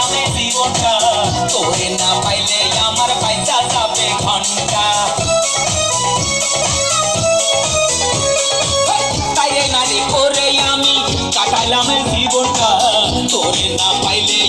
দিলামে জীবনটা। তোরে না পাইলে আমার পাইসা যাবে ঘণ্টা। তাইরে নারী করে আমি কাটালাম জীবনটা। তোরে না পাইলে